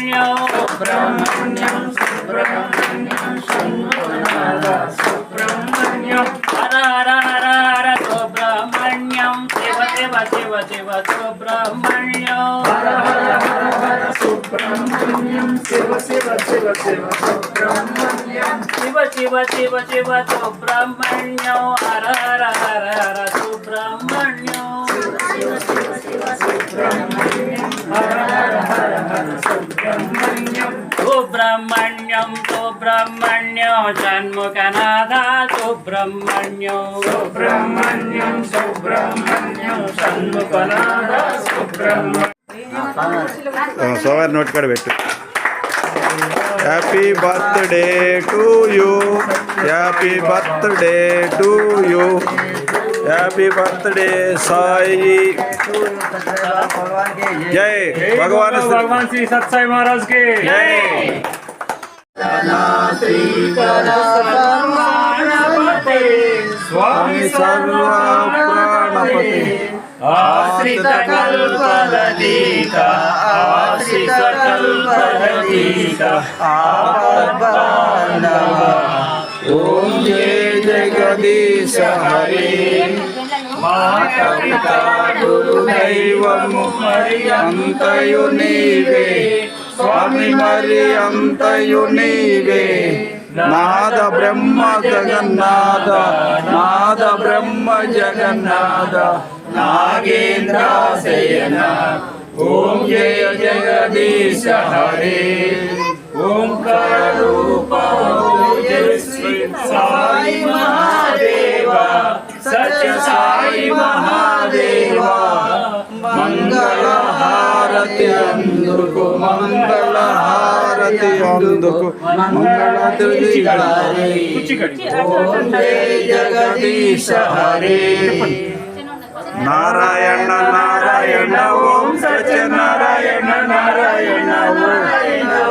సుబ్రహ్మణ్యం సుబ్రహ్మణ్యం సుబ్రహ్మణ్యం షణ్ముఖనాథ సుబ్రహ్మణ్యం హర హర హర హర సుబ్రహ్మణ్యం శివ శివ శివ శివ సుబ్రహ్మణ్యం హర హర హర హర సుబ్రహ్మణ్యం శివ శివ శివ శివ సుబ్రహ్మణ్యం శివ శివ శివ శివ సుబ్రహ్మణ్యం హర హర హర హర సుబ్రహ్మణ్యం శివ శివ శివ సుబ్రహ్మణ్యం సుబ్రహ్మణ్యం షణ్ముఖనాథ సుబ్రహ్మణ్యం సుబ్రహ్మణ్యం సుబ్రహ్మణ్యం షణ్ముఖనాథ సుబ్రహ్మణ్యం సోమవారం నోటి కాడ పెట్టు happy birthday to you happy birthday to you happy birthday Sai జై భగవాన్ శ్రీ- भगवान श्री सत्साई महाराज के జై స్వామి సర్వ ఆశ్రిత కల్పలతీక ఆశ్రిత కల్పలతీక ఓం జయ జగదీశ హరే మాతా గురుదైవము మరి అంతయు నీవే స్వామి మరి అంతయు నీవే. నాద బ్రహ్మ జగన్నాథ నాద బ్రహ్మ జగన్నాథ నాగేంద్ర శయన. ఓం జయ జగదీశ హరే. ఓంకార రూప అందుకు మంగళ జగదీశ హరే. నారాయణ నారాయణ ఓం సత్యనారాయణ నారాయణ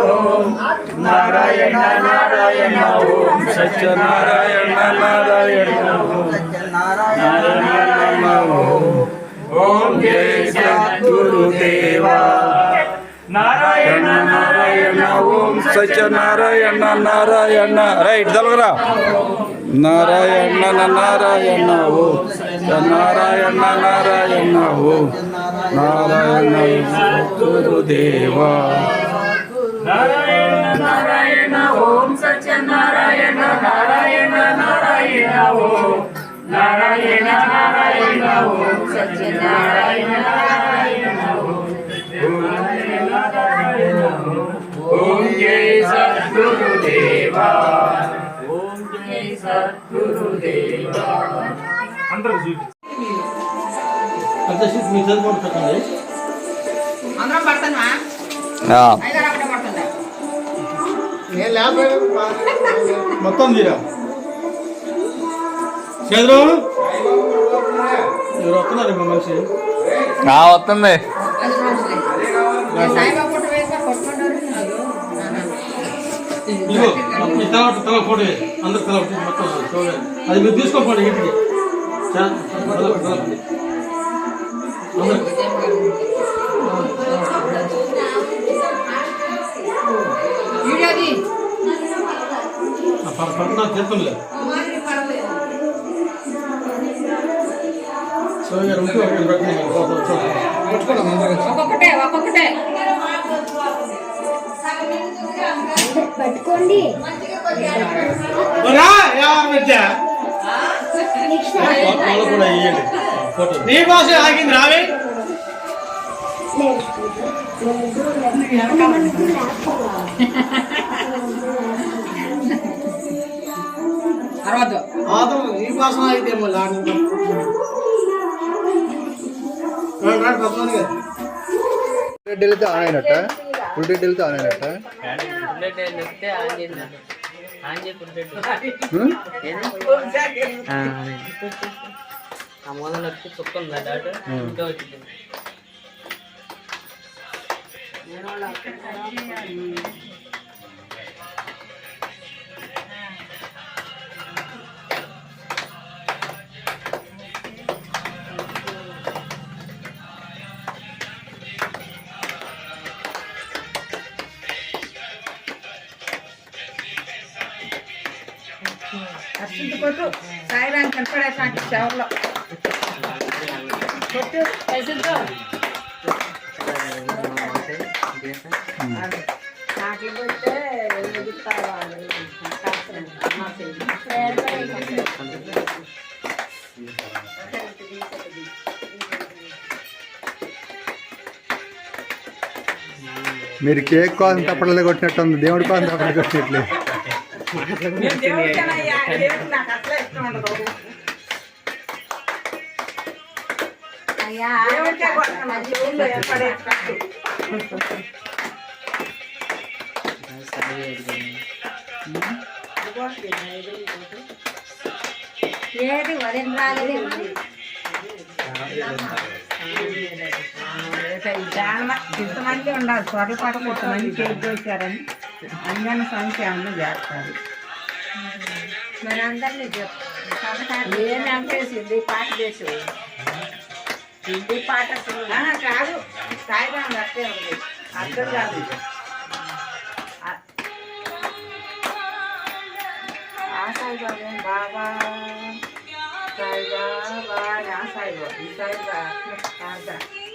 ఓం. నారాయణ నారాయణ ఓం సత్యనారాయణ నారాయణ ఓం. నారాయణ ఓం. ఓం జయ సద్గురుదేవా. నారాయణ నారాయణ ఓం సత్యనారాయణ నారాయణ. రైట్ తెలుగురా నారాయణ నారాయణ ఓ నారాయణ నారాయణ ఓ నారాయణ గురుదేవా. నారాయణ నారాయణ ఓం సత్యనారాయణ నారాయణ నారాయణ ఓం. నారాయణ నారాయణ ఓం సత్యనారాయణ నారాయణ ఓం నారాయణ నారాయణ ఓం జయ సద్గురుదేవా. ఓం జయ సద్గురుదేవా అందరం పడుతున్నా ఐదారు అక్కడ పడుతుందా? మొత్తం తీరా? చంద్రు ఎవరు వస్తున్నారు మా మనిషి? వస్తుంది. ఇదిగో ఈ తల తల ఫోటో అందరు తల మొత్తం అది మీరు తీసుకోపోండి ఇంటికి. పడుతున్నా తీర్థంలే సో గారు ఒక్కొక్కటే ఒక్కొక్కటే. పట్టుకోండి. నీకోసం ఆగింది రావే. ఆదం ఈ కోసం అయితే మళ్ళీ రండి రండి పద్మాని గారు రెడ్ వెళ్తే ఆన్ అయినట్ట? రెడ్ వెళ్తే ఆన్ అయినట్ట హ్మ్? ఆ మూలం వచ్చి చుక్క ఉందా డాట్? ఇంకా వచ్చింది. అర్చింది కొట్టు సాయిరాం కనపడేసాంటి చెవర్లో కొట్టు. పైసలతో. కొట్టే మీరు కేక్ కోసం తప్పడలే కొట్టినట్టు ఉంది. దేవుడి కోసం తప్పడలే కొట్టినట్లే. దేవుడికేనయ్యా ఏది వదిన రాలేదేమో చాలా ఇంతమంది ఉండాలి చోట్ల పాట కొంతమంది కేక్ అందరి సంఖ్య ఏమన్నా చేస్తారు. మరి అందరినీ చెప్పు. ఏం అంపేసింది పాట చేసి హిందీ పాట కాదు. సాయిరాం అట్టే ఉంది. అర్థం కాదు. ఆ- సాయిబాబా బాబా సాయిబాబా ఆ సాయిబాబా ఈ సాయిబాబా.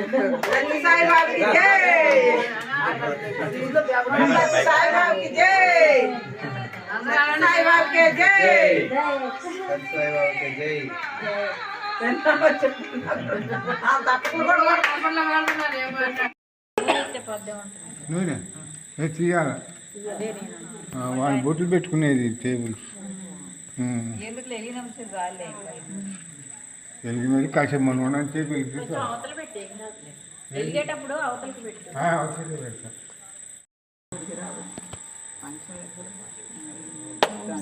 కాదా రండి సాయిబాబాకి జై సాయిబాబాకి జై సాయిబాబాకి జై ఆ తప్పుడు కూడా కొడుకుంటున్నాడు. నూనె ఏ తీయాల వాళ్ళు బొట్లు పెట్టుకునేది టేబుల్ వెలిగినది కాసేపు మనం ఉన్నాం టేబుల్ వెళ్ళేటప్పుడు అవతలకి పెట్టు. అవసరం పెడతా.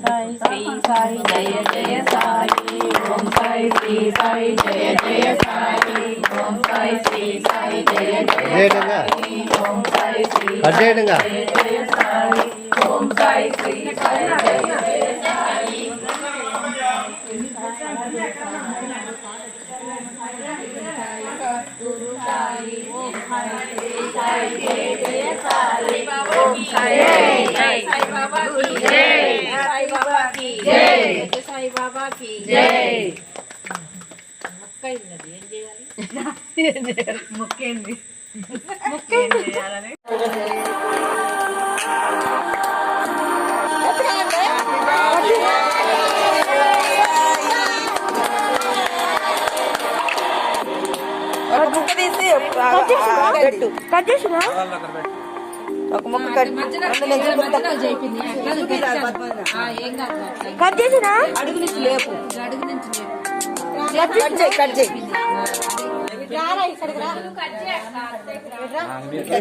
సాయి శ్రీ సాయి జయ జయ సాయి. ఓం సాయి శ్రీ సాయి జయ జయ సాయి. ఓం సాయి శ్రీ సాయి జయ జయ సాయి. ఓం సాయి శ్రీ అడ్డేయండిగా జయ సాయి. ఓం సాయి శ్రీ సాయి జయ జయ మొక్కేంది? మొక్కేంది? చేయాలని తీసి పెట్టు ఒక ముక్క కట్ కట్ చేసినా? అడుగు నుంచి లేపు. అడుగు నుంచి కట్ చేయి. కట్ చేయి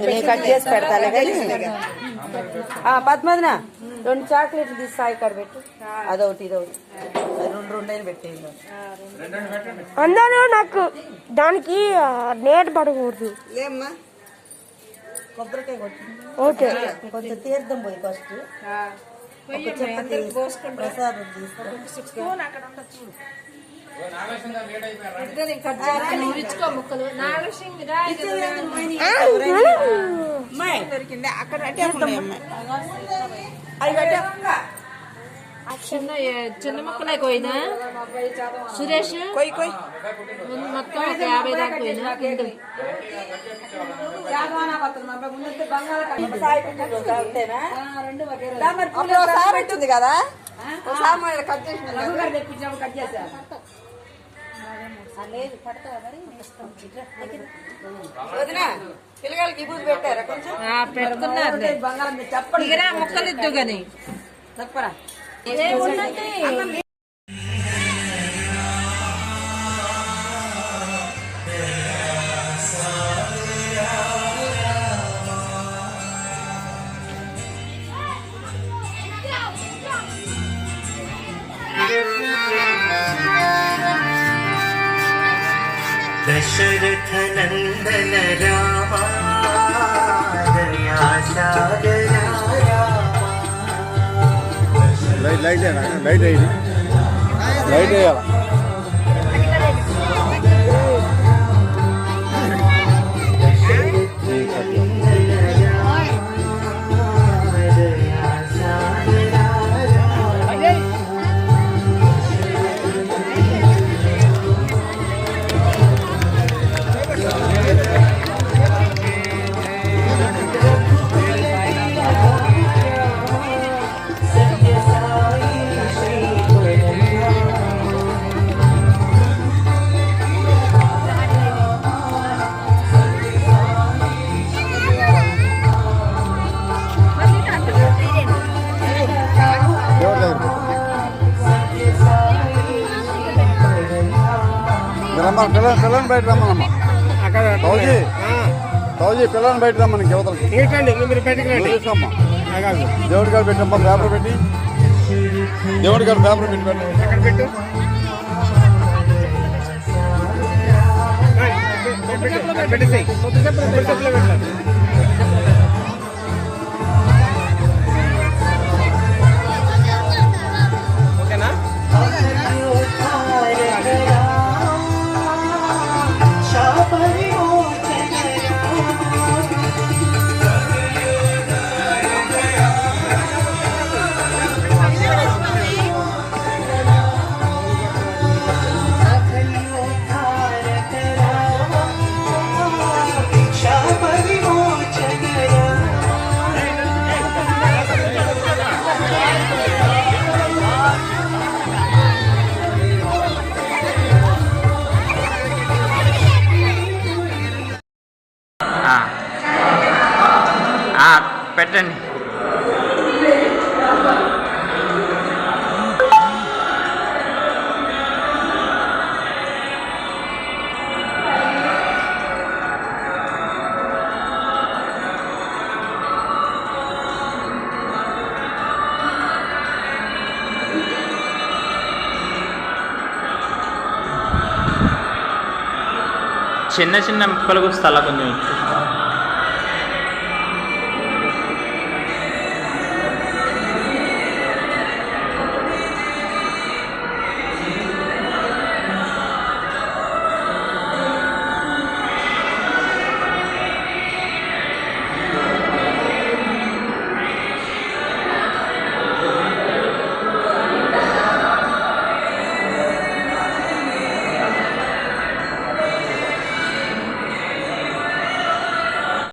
నేను కట్ చేసి కానీ ఆ, పద్మదిన రెండు చాక్లెట్లు తీసి సాయి కాడ పెట్టు. అదొకటి ఇదొకటి. అది రెండు రెండు అయినా పెట్టేది అందరూ నాకు దానికి నేట పడకూడదు. లేమ్మా. కొబ్బరికాయ కొట్టు ఓకే. కొంచెం తీర్థం పోయి ఫస్ట్. ప్రసాదం అక్కడ చిన్న చిన్న ముక్కలే పోయినా సురేష్? కొయ్యి మొత్తం యాభై దాకా పోయినా కింద ఒకసారి పెట్టింది కదా? ఒకసారి మరి కట్ చేసిన తెప్పించినప్పుడు కట్ చేశా వదిన పిల్లగాళ్ళకి ఇబ్బంది పెట్టారా కొంచెం? పెడుతున్నారు. బంగారం చెప్పండి ముక్కలు ఇద్దు గాని. చెప్పరా दशरथ नन्दन रामा दया सागरा లైట్ లైట్ అయినా లైట్ లైట్ వేయాలి? రమ్మ పిల్లలు పిల్లల్ని బయట రమ్మనమ్మా. తౌజీ తౌజీ పిల్లల్ని బయట రమ్మని యువతలకి మీరు బయటకు రండి. చూసుకోమ్మా దేవుడి గారు పెట్టమ్మా పేపర్ పెట్టి. దేవుడి గారు పేపర్ పెట్టి పెట్టండి అక్కడ పెట్టు? పెట్టేసి చిన్న చిన్న ముక్కలు కూడా స్థలం కొంచెం ఇచ్చు.